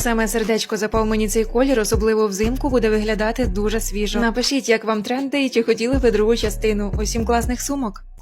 Саме сердечко запав мені цей колір, особливо взимку, буде виглядати дуже свіжо. Напишіть, як вам тренди і чи хотіли ви другу частину. Усім класних сумок.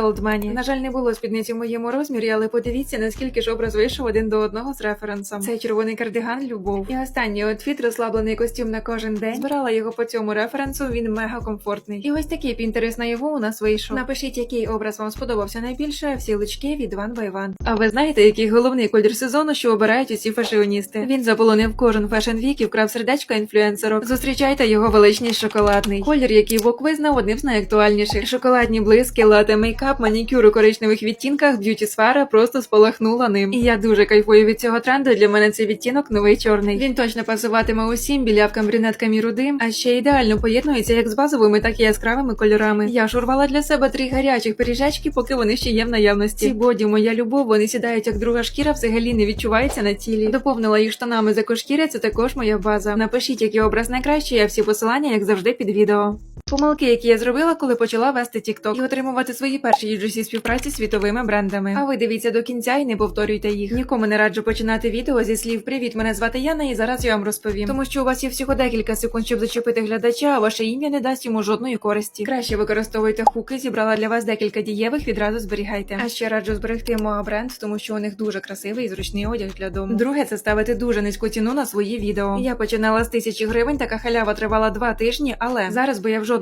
Old Money. На жаль, не було спідниці в моєму розмірі, але подивіться, наскільки ж образ вийшов один до одного з референсом. Цей червоний кардиган любов. І останній outfit розслаблений костюм на кожен день. Збирала його по цьому референсу. Він мега комфортний. І ось такий пінтерес на його у нас вийшов. Напишіть, який образ вам сподобався найбільше. Всі лучки від One by One. А ви знаєте, який головний колір сезону, що обирають усі фешіоністи? Він заполонив кожен фешн вік і вкрав сердечко інфлюенсерок. Зустрічайте його величність шоколадний. Колір, який Вок визнав одним з найактуальніших. Шоколадні блиски, лате мейкап, манікюр у коричневих відтінках, б'юті сфера просто спалахнула ним. І я дуже кайфую від цього тренду. Для мене цей відтінок новий чорний. Він точно пасуватиме усім білявкам, брюнеткам і рудим, а ще ідеально поєднується як з базовими, так і яскравими кольорами. Я ж урвала для себе три гарячих пиріжечки, поки вони ще є в наявності. Ці боді, моя любов, вони сідають як друга шкіра, взагалі не відчувається на тілі. Доповнила їх штанами за кошкіря, це також моя база. Напишіть, який образ найкращий, а всі посилання, як завжди, під відео. Помилки, які я зробила, коли почала вести TikTok і отримувати свої перші UGC співпраці з світовими брендами. А ви дивіться до кінця і не повторюйте їх. Нікому не раджу починати відео зі слів Привіт, мене звати Яна, і зараз я вам розповім. Тому що у вас є всього декілька секунд, щоб зачепити глядача, а ваше ім'я не дасть йому жодної користі. Краще використовуйте хуки, зібрала для вас декілька дієвих, відразу зберігайте. А ще раджу зберегти Моа бренд, тому що у них дуже красивий і зручний одяг для дому. Друге, це ставити дуже низьку ціну на свої відео. Я починала з тисячі гривень, така халява тривала два тижні, але зараз би я в жодному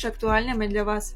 актуальними для вас.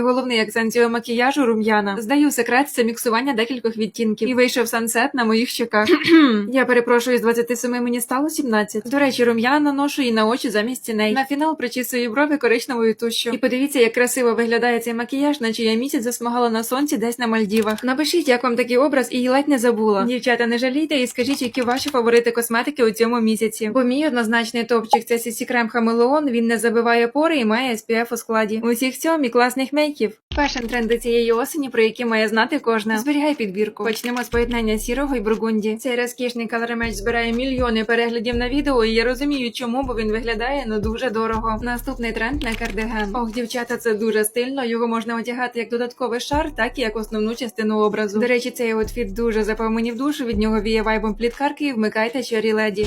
головний акцент цього макіяжу рум'яна. Здаю секрет це міксування декількох відтінків. І вийшов сансет на моїх щоках. я перепрошую, з 27 мені стало 17. До речі, рум'яна наношу і на очі замість ціней. На фінал причісую брови коричневою тушшю. І подивіться, як красиво виглядає цей макіяж, наче я місяць засмагала на сонці десь на Мальдівах. Напишіть, як вам такий образ, і ледь не забула. Дівчата, не жалійте і скажіть, які ваші фаворити косметики у цьому місяці. Бо мій однозначний топчик це CC крем Хамелеон. Він не забиває пори і має SPF у складі. Усіх цьому і класних мейків. Фешн тренди цієї осені, про які має знати кожна. Зберігай підбірку. Почнемо з поєднання сірого і бургунді. Цей розкішний калоремеч збирає мільйони переглядів на відео, і я розумію, чому, бо він виглядає ну дуже дорого. Наступний тренд на кардиган. Ох, дівчата, це дуже стильно. Його можна одягати як додатковий шар, так і як основну частину образу. До речі, цей outfіт дуже запав мені в душу. Від нього віє вайбом пліткарки і вмикайте чарі леді.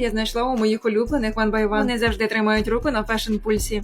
я знайшла у моїх улюблених One by One. Вони завжди тримають руку на фешн пульсі.